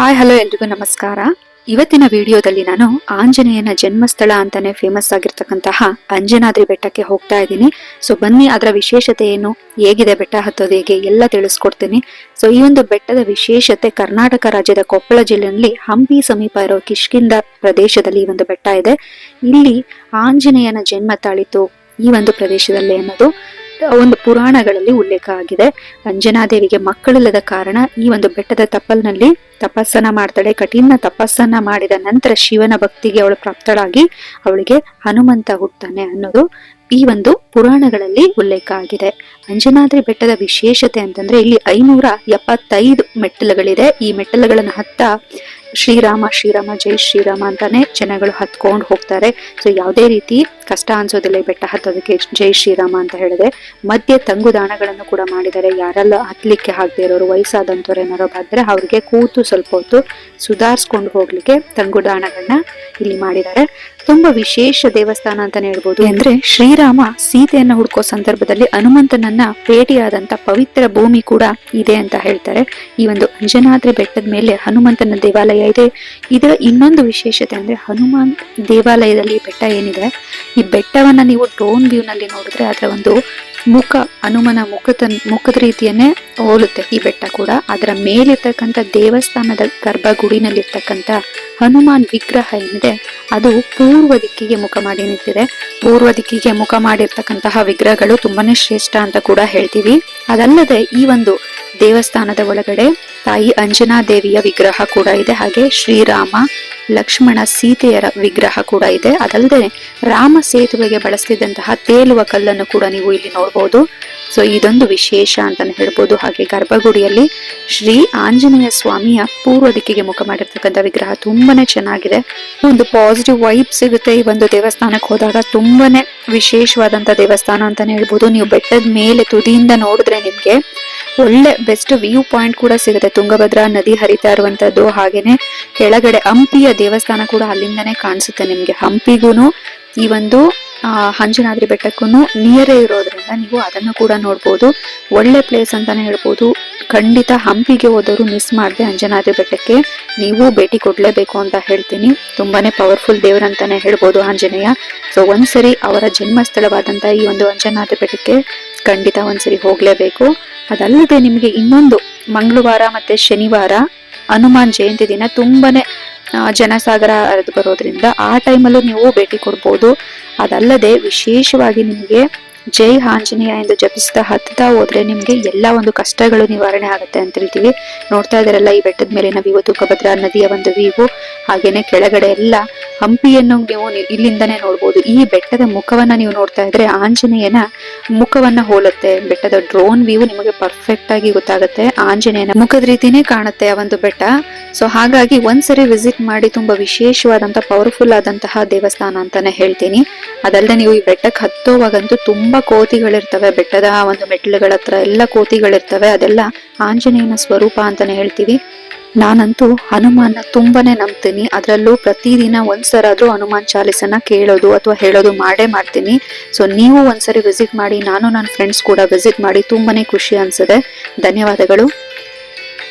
Hi, hello ಎಲ್ರಿಗೂ ನಮಸ್ಕಾರ. ಇವತ್ತಿನ ವಿಡಿಯೋದಲ್ಲಿ ನಾನು ಆಂಜನೇಯನ ಜನ್ಮಸ್ಥಳ ಅಂತಾನೆ ಫೇಮಸ್ ಆಗಿರ್ತಕ್ಕಂತಹ ಅಂಜನಾದ್ರಿ ಬೆಟ್ಟಕ್ಕೆ ಹೋಗ್ತಾ ಇದ್ದೀನಿ. ಸೊ ಬನ್ನಿ, ಅದರ ವಿಶೇಷತೆ ಏನು, ಹೇಗಿದೆ, ಬೆಟ್ಟ ಹತ್ತೋದು ಹೇಗೆ, ಎಲ್ಲ ತಿಳಿಸ್ಕೊಡ್ತೀನಿ. ಸೊ ಈ ಒಂದು ಬೆಟ್ಟದ ವಿಶೇಷತೆ ಕರ್ನಾಟಕ ರಾಜ್ಯದ ಕೊಪ್ಪಳ ಜಿಲ್ಲೆಯಲ್ಲಿ ಹಂಪಿ ಸಮೀಪ ಇರೋ ಕಿಷ್ಕಿಂದ ಪ್ರದೇಶದಲ್ಲಿ ಈ ಒಂದು ಬೆಟ್ಟ ಇದೆ. ಇಲ್ಲಿ ಆಂಜನೇಯನ ಜನ್ಮ ತಾಳಿತು ಈ ಒಂದು ಪ್ರದೇಶದಲ್ಲಿ ಅನ್ನೋದು. ಒಂದು ಪುರಾಣಗಳಲ್ಲಿ ಉಲ್ಲೇಖ ಆಗಿದೆ. ಅಂಜನಾದೇವಿಗೆ ಮಕ್ಕಳಿಲ್ಲದ ಕಾರಣ ಈ ಒಂದು ಬೆಟ್ಟದ ತಪ್ಪಲ್ನಲ್ಲಿ ತಪಸ್ಸನ್ನ ಮಾಡ್ತಾಳೆ. ಕಠಿಣ ತಪಸ್ಸನ್ನ ಮಾಡಿದ ನಂತರ ಶಿವನ ಭಕ್ತಿಗೆ ಅವಳು ಪ್ರಾಪ್ತಳಾಗಿ ಅವಳಿಗೆ ಹನುಮಂತ ಹುಟ್ಟಾನೆ ಅನ್ನೋದು ಈ ಒಂದು ಪುರಾಣಗಳಲ್ಲಿ ಉಲ್ಲೇಖ ಆಗಿದೆ. ಅಂಜನಾದ್ರಿ ಬೆಟ್ಟದ ವಿಶೇಷತೆ ಅಂತಂದ್ರೆ ಇಲ್ಲಿ ಐನೂರ ಎಪ್ಪತ್ತೈದು ಮೆಟ್ಟಲುಗಳಿದೆ. ಈ ಮೆಟ್ಟಲುಗಳನ್ನು ಹತ್ತ ಶ್ರೀರಾಮ ಶ್ರೀರಾಮ, ಜೈ ಶ್ರೀರಾಮ ಅಂತಾನೆ ಜನಗಳು ಹತ್ಕೊಂಡು ಹೋಗ್ತಾರೆ. ಸೊ ಯಾವುದೇ ರೀತಿ ಕಷ್ಟ ಅನ್ಸೋದಿಲ್ಲ ಈ ಬೆಟ್ಟ ಹತ್ತೋದಕ್ಕೆ. ಜೈ ಶ್ರೀರಾಮ ಅಂತ ಹೇಳಿದೆ. ಮಧ್ಯೆ ತಂಗುದಾಣಗಳನ್ನು ಕೂಡ ಮಾಡಿದ್ದಾರೆ. ಯಾರೆಲ್ಲ ಹತ್ಲಿಕ್ಕೆ ಆಗದೆ ಇರೋರು ವಯಸ್ಸಾದಂಥವ್ರು ಏನಾರೋ ಬಂದರೆ ಅವ್ರಿಗೆ ಕೂತು ಸ್ವಲ್ಪ ಹೊತ್ತು ಸುಧಾರಿಸ್ಕೊಂಡು ಹೋಗ್ಲಿಕ್ಕೆ ತಂಗುದಾಣಗಳನ್ನ ಇಲ್ಲಿ ಮಾಡಿದ್ದಾರೆ. ತುಂಬಾ ವಿಶೇಷ ದೇವಸ್ಥಾನ ಅಂತಾನೆ ಹೇಳ್ಬೋದು. ಅಂದ್ರೆ ಶ್ರೀರಾಮ ಸೀತೆಯನ್ನ ಹುಡುಕೋ ಸಂದರ್ಭದಲ್ಲಿ ಹನುಮಂತನನ್ನ ಭೇಟಿಯಾದಂತ ಪವಿತ್ರ ಭೂಮಿ ಕೂಡ ಇದೆ ಅಂತ ಹೇಳ್ತಾರೆ. ಈ ಒಂದು ಅಂಜನಾದ್ರಿ ಬೆಟ್ಟದ ಮೇಲೆ ಹನುಮಂತನ ದೇವಾಲಯ ಇದೆ. ಇದರ ಇನ್ನೊಂದು ವಿಶೇಷತೆ ಅಂದ್ರೆ ಹನುಮಾನ್ ದೇವಾಲಯದಲ್ಲಿ ಬೆಟ್ಟ ಏನಿದೆ, ಈ ಬೆಟ್ಟವನ್ನ ನೀವು ಡ್ರೋನ್ ವ್ಯೂ ನಲ್ಲಿ ನೋಡಿದ್ರೆ ಅದರ ಒಂದು ಮುಖ, ಹನುಮನ ಮುಖದ ಮುಖದ ರೀತಿಯನ್ನೇ ಹೋಲುತ್ತೆ ಈ ಬೆಟ್ಟ ಕೂಡ. ಅದರ ಮೇಲಿರ್ತಕ್ಕಂಥ ದೇವಸ್ಥಾನದ ಗರ್ಭಗುಡಿನಲ್ಲಿರ್ತಕ್ಕಂಥ ಹನುಮಾನ್ ವಿಗ್ರಹ ಏನಿದೆ, ಅದು ಪೂರ್ವ ದಿಕ್ಕಿಗೆ ಮುಖ ಮಾಡಿ ನಿಂತಿದೆ. ಪೂರ್ವ ದಿಕ್ಕಿಗೆ ಮುಖ ಮಾಡಿರ್ತಕ್ಕಂತಹ ವಿಗ್ರಹಗಳು ತುಂಬಾನೇ ಶ್ರೇಷ್ಠ ಅಂತ ಕೂಡ ಹೇಳ್ತೀವಿ. ಅದಲ್ಲದೆ ಈ ಒಂದು ದೇವಸ್ಥಾನದ ಒಳಗಡೆ ತಾಯಿ ಅಂಜನಾ ದೇವಿಯ ವಿಗ್ರಹ ಕೂಡ ಇದೆ, ಹಾಗೆ ಶ್ರೀರಾಮ, ಲಕ್ಷ್ಮಣ ಸೀತೆಯರ ವಿಗ್ರಹ ಕೂಡ ಇದೆ. ಅದಲ್ಲದೆ ರಾಮ ಸೇತುವೆಗೆ ಬಳಸ್ತಿದ್ದಂತಹ ತೇಲುವ ಕಲ್ಲನ್ನು ಕೂಡ ನೀವು ಇಲ್ಲಿ ನೋಡಬಹುದು ಸೊ ಇದೊಂದು ವಿಶೇಷ ಅಂತಾನೆ ಹೇಳ್ಬೋದು. ಹಾಗೆ ಗರ್ಭಗುಡಿಯಲ್ಲಿ ಶ್ರೀ ಆಂಜನೇಯ ಸ್ವಾಮಿಯ ಪೂರ್ವ ದಿಕ್ಕಿಗೆ ಮುಖ ಮಾಡಿರ್ತಕ್ಕಂಥ ವಿಗ್ರಹ ತುಂಬಾನೇ ಚೆನ್ನಾಗಿದೆ. ಒಂದು ಪಾಸಿಟಿವ್ ವೈಬ್ ಸಿಗುತ್ತೆ ಈ ಒಂದು ದೇವಸ್ಥಾನಕ್ಕೆ ಹೋದಾಗ. ತುಂಬಾನೇ ವಿಶೇಷವಾದಂತ ದೇವಸ್ಥಾನ ಅಂತಾನೆ ಹೇಳ್ಬೋದು. ನೀವು ಬೆಟ್ಟದ ಮೇಲೆ ತುದಿಯಿಂದ ನೋಡಿದ್ರೆ ನಿಮ್ಗೆ ಒಳ್ಳೆ ಬೆಸ್ಟ್ ವ್ಯೂ ಪಾಯಿಂಟ್ ಕೂಡ ಸಿಗುತ್ತೆ. ತುಂಗಭದ್ರಾ ನದಿ ಹರಿತಾ ಇರುವಂತದ್ದು ಹಾಗೇನೆ ಕೆಳಗಡೆ ಹಂಪಿಯ ದೇವಸ್ಥಾನ ಕೂಡ ಅಲ್ಲಿಂದಾನೆ ಕಾಣಿಸುತ್ತೆ ನಿಮ್ಗೆ. ಹಂಪಿಗೂನು ಈ ಒಂದು ಹಂಜನಾದ್ರಿ ಬೆಟ್ಟಕ್ಕೂ ನಿಯರೇ ಇರೋದ್ರಿಂದ ನೀವು ಅದನ್ನು ಕೂಡ ನೋಡ್ಬೋದು. ಒಳ್ಳೆ ಪ್ಲೇಸ್ ಅಂತಾನೆ ಹೇಳ್ಬೋದು. ಖಂಡಿತ ಹಂಪಿಗೆ ಹೋದವರು ಮಿಸ್ ಮಾಡದೆ ಅಂಜನಾದ್ರಿ ಬೆಟ್ಟಕ್ಕೆ. ನೀವು ಭೇಟಿ ಕೊಡ್ಲೇಬೇಕು ಅಂತ ಹೇಳ್ತೀನಿ. ತುಂಬಾನೇ ಪವರ್ಫುಲ್ ದೇವರಂತಾನೆ ಹೇಳ್ಬೋದು ಆಂಜನೇಯ. ಸೊ ಒಂದ್ಸರಿ ಅವರ ಜನ್ಮಸ್ಥಳವಾದಂತ ಈ ಒಂದು ಅಂಜನಾದ್ರಿ ಬೆಟ್ಟಕ್ಕೆ ಖಂಡಿತ ಒಂದ್ಸರಿ ಹೋಗ್ಲೇಬೇಕು. ಅದಲ್ಲದೆ ನಿಮಗೆ ಇನ್ನೊಂದು ಮಂಗಳವಾರ ಮತ್ತೆ ಶನಿವಾರ ಹನುಮಾನ್ ಜಯಂತಿ ದಿನ ತುಂಬಾನೇ ಜನಸಾಗರ ಹರಿದು ಬರೋದ್ರಿಂದ ಆ ಟೈಮಲ್ಲೂ ನೀವು ಭೇಟಿ ಕೊಡ್ಬೋದು. ಅದಲ್ಲದೆ ವಿಶೇಷವಾಗಿ ನಿಮಗೆ ಜೈ ಆಂಜನೇಯ ಎಂದು ಜಪಿಸ್ತಾ ಹತ್ತಾ ಹೋದ್ರೆ ನಿಮಗೆ ಎಲ್ಲ ಒಂದು ಕಷ್ಟಗಳು ನಿವಾರಣೆ ಆಗುತ್ತೆ ಅಂತ ಹೇಳ್ತೀವಿ. ನೋಡ್ತಾ ಇದಾರಲ್ಲ ಈ ಬೆಟ್ಟದ ಮೇಲೆ ನಾವು ಇವತ್ತು ತುಂಗಭದ್ರಾ ನದಿಯ ಒಂದು ವೀವು, ಹಾಗೇನೆ ಕೆಳಗಡೆ ಎಲ್ಲ ಹಂಪಿಯನ್ನು ನೀವು ಇಲ್ಲಿಂದಾನೆ ನೋಡ್ಬೋದು. ಈ ಬೆಟ್ಟದ ಮುಖವನ್ನ ನೀವು ನೋಡ್ತಾ ಇದ್ರೆ ಆಂಜನೇಯನ ಮುಖವನ್ನ ಹೋಲುತ್ತೆ. ಬೆಟ್ಟದ ಡ್ರೋನ್ ವ್ಯೂ ನಿಮಗೆ ಪರ್ಫೆಕ್ಟ್ ಆಗಿ ಗೊತ್ತಾಗುತ್ತೆ. ಆಂಜನೇಯನ ಮುಖದ ರೀತಿನೇ ಕಾಣುತ್ತೆ ಆ ಒಂದು ಬೆಟ್ಟ. ಸೊ ಹಾಗಾಗಿ ಒಂದ್ಸರಿ ವಿಸಿಟ್ ಮಾಡಿ ತುಂಬಾ ವಿಶೇಷವಾದಂತ ಪವರ್ಫುಲ್ ಆದಂತಹ ದೇವಸ್ಥಾನ ಅಂತಾನೆ ಹೇಳ್ತೀನಿ. ಅದಲ್ಲದೆ ನೀವು ಈ ಬೆಟ್ಟಕ್ಕೆ ಹತ್ತೋವಾಗಂತೂ ತುಂಬಾ ಕೋತಿಗಳಿರ್ತವೆ. ಬೆಟ್ಟದ ಒಂದು ಮೆಟ್ಟಿಲುಗಳ ಹತ್ರ ಎಲ್ಲ ಕೋತಿಗಳಿರ್ತವೆ. ಅದೆಲ್ಲ ಆಂಜನೇಯನ ಸ್ವರೂಪ ಅಂತಾನೆ ಹೇಳ್ತೀವಿ. ನಾನಂತೂ ಹನುಮಾನ ತುಂಬಾನೇ ನಂಬ್ತೀನಿ. ಅದರಲ್ಲೂ ಪ್ರತಿದಿನ ಒಂದ್ಸರಾದ್ರೂ ಹನುಮಾನ್ ಚಾಲಿಸನ ಕೇಳೋದು ಅಥವಾ ಹೇಳೋದು ಮಾಡೇ ಮಾಡ್ತೀನಿ. ಸೊ ನೀವು ಒಂದ್ಸರಿ ವಿಸಿಟ್ ಮಾಡಿ, ನಾನು ನನ್ನ ಫ್ರೆಂಡ್ಸ್ ಕೂಡ ವಿಸಿಟ್ ಮಾಡಿ ತುಂಬಾನೇ ಖುಷಿ ಅನ್ಸುತ್ತೆ. ಧನ್ಯವಾದಗಳು.